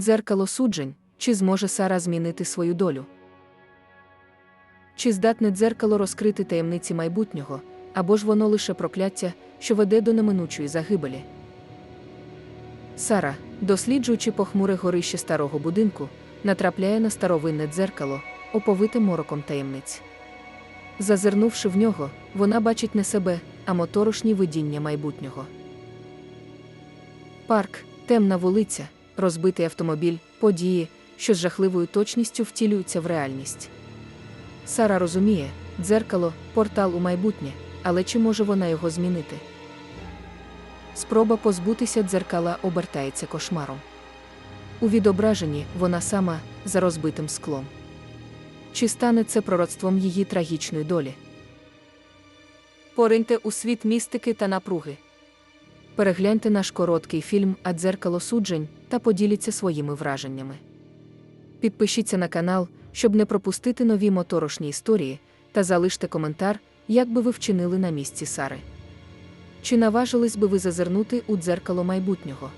Дзеркало суджень, чи зможе Сара змінити свою долю? Чи здатне дзеркало розкрити таємниці майбутнього, або ж воно лише прокляття, що веде до неминучої загибелі? Сара, досліджуючи похмуре горище старого будинку, натрапляє на старовинне дзеркало, оповите мороком таємниць. Зазирнувши в нього, вона бачить не себе, а моторошні видіння майбутнього. Парк, темна вулиця, розбитий автомобіль, події, що з жахливою точністю втілюються в реальність. Сара розуміє, дзеркало портал у майбутнє, але чи може вона його змінити? Спроба позбутися дзеркала обертається кошмаром. У відображенні вона сама за розбитим склом. Чи стане це пророцтвом її трагічної долі? Пориньте у світ містики та напруги. Перегляньте наш короткий фільм А дзеркало суджень та поділіться своїми враженнями. Підпишіться на канал, щоб не пропустити нові моторошні історії, та залиште коментар, як би ви вчинили на місці Сари. Чи наважились би ви зазирнути у дзеркало майбутнього?